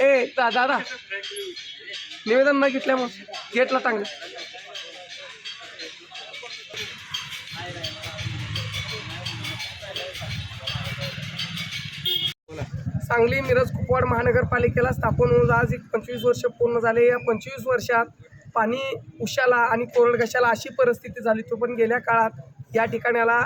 ए दादा निवेदन नाही घेतल्या मग गेटला चांगलं सांगली मिरज कुपवाड महानगरपालिकेला स्थापन होऊन आज एक पंचवीस वर्ष पूर्ण झाले. या पंचवीस वर्षात पाणी उशाला आणि कोरड घशाला अशी परिस्थिती झाली. तो पण गेल्या काळात या ठिकाणाला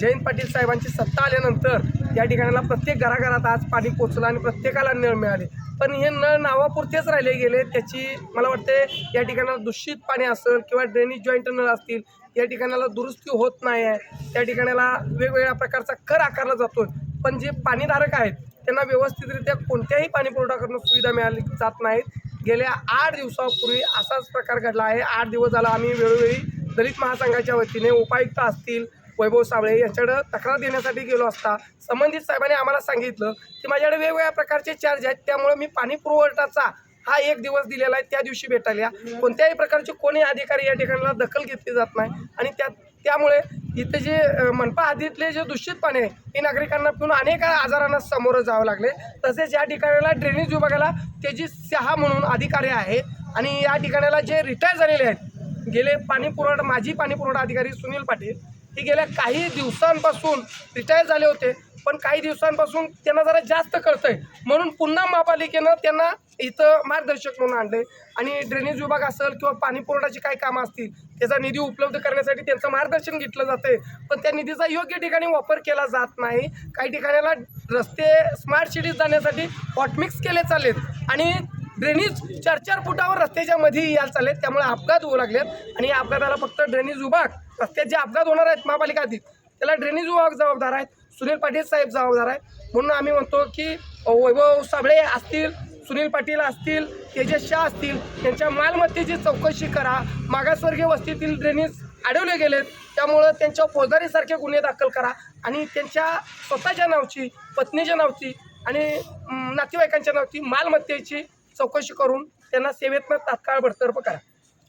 जयंत पाटील साहेबांची सत्ता आल्यानंतर या ठिकाणाला प्रत्येक घराघरात आज पाणी पोचलं आणि प्रत्येकाला नळ मिळाले. पण हे नळ नावापुरतेच राहिले गेले त्याची मला वाटते या ठिकाणाला दूषित पाणी असेल किंवा ड्रेनेज जॉईंट नळ असतील या ठिकाणाला दुरुस्ती होत नाही आहे त्या ठिकाणाला वेगवेगळ्या प्रकारचा कर आकारला जातो पण जे पाणीधारक आहेत त्यांना व्यवस्थितरित्या कोणत्याही पाणी पुरवठा करणं सुविधा मिळाली जात नाहीत. गेल्या आठ दिवसापूर्वी असाच प्रकार घडला आहे. आठ दिवस झाला आम्ही वेळोवेळी दलित महासंघाच्या वतीने उपायुक्त असतील वैभव साबळे यांच्याकडं तक्रार देण्यासाठी गेलो असता संबंधित साहेबांनी आम्हाला सांगितलं की माझ्याकडे वेगवेगळ्या प्रकारचे चार्ज आहेत त्यामुळे मी पाणी पुरवठाचा हा एक दिवस दिलेला आहे त्या दिवशी भेटायला कोणत्याही प्रकारचे कोणी अधिकारी या ठिकाणाला दखल घेतली जात नाही. आणि त्या त्यामुळे इथे जे मनपा हद्दीतले जे दूषित पाणी आहे हे नागरिकांना पिऊन अनेक आजारांना सामोरं जावं लागले. तसेच या ठिकाणाला ड्रेनेज विभागाला त्याची सहा म्हणून अधिकारी आहे आणि या ठिकाणाला जे रिटायर झालेले आहेत गेले पाणी पुरवठा माजी पाणी पुरवठा अधिकारी सुनील पाटील हे गेल्या काही दिवसांपासून रिटायर झाले होते पण काही दिवसांपासून त्यांना जरा जास्त कळतंय. म्हणून पुन्हा महापालिकेनं त्यांना इथं मार्गदर्शक म्हणून आणले आणि ड्रेनेज विभाग असेल किंवा पाणी पुरवठाची काय कामं असतील त्याचा निधी उपलब्ध करण्यासाठी त्यांचं मार्गदर्शन घेतलं जाते पण त्या निधीचा योग्य ठिकाणी वापर केला जात नाही. काही ठिकाणाला रस्ते स्मार्ट सिटीज जाण्यासाठी हॉटमिक्स केले चाललेत. आणि ड्रेनेज चार चार फुटावर रस्त्याच्या मध्ये यायला चालले त्यामुळे अपघात होऊ लागलेत. आणि या अपघाताला फक्त ड्रेनेज विभाग रस्त्यात जे अपघात होणार आहेत महापालिका आधी. त्याला ड्रेनेज विभाग जबाबदार आहेत. सुनील पाटील साहेब जबाबदार आहे म्हणून आम्ही म्हणतो की वैभव साबळे असतील सुनील पाटील असतील तेजस शाह असतील त्यांच्या मालमत्तेची चौकशी करा. मागासवर्गीय वस्तीतील ड्रेनेज अडवले गेलेत. त्यामुळं त्यांच्या फौजदारीसारखे गुन्हे दाखल करा. आणि त्यांच्या स्वतःच्या नावची पत्नीच्या नावची आणि नातेवाईकांच्या नावची मालमत्तेची चौकशी करून त्यांना सेवेतनं तात्काळ बडतर्फ करा.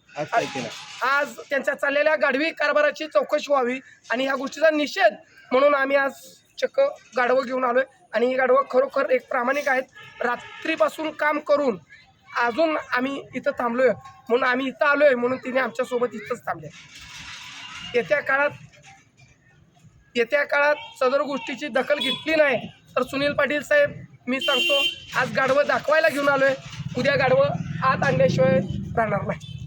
आज काय केलं? आज त्यांच्या चाललेल्या गाढवी कारभाराची चौकशी व्हावी आणि ह्या गोष्टीचा निषेध म्हणून आम्ही आज चक्क गाढवं घेऊन आलोय. आणि ही गाढवं खरोखर एक प्रामाणिक आहेत. रात्रीपासून काम करून अजून आम्ही इथं थांबलोय. म्हणून आम्ही इथं आलोय म्हणून तिने आमच्यासोबत इथंच थांबले. येत्या काळात येत्या काळात सदर गोष्टीची दखल घेतली नाही तर सुनील पाटील साहेब मी सांगतो आज गाढवं दाखवायला घेऊन आलोय. उद्या गाढवं आत आणल्याशिवाय राहणार नाही.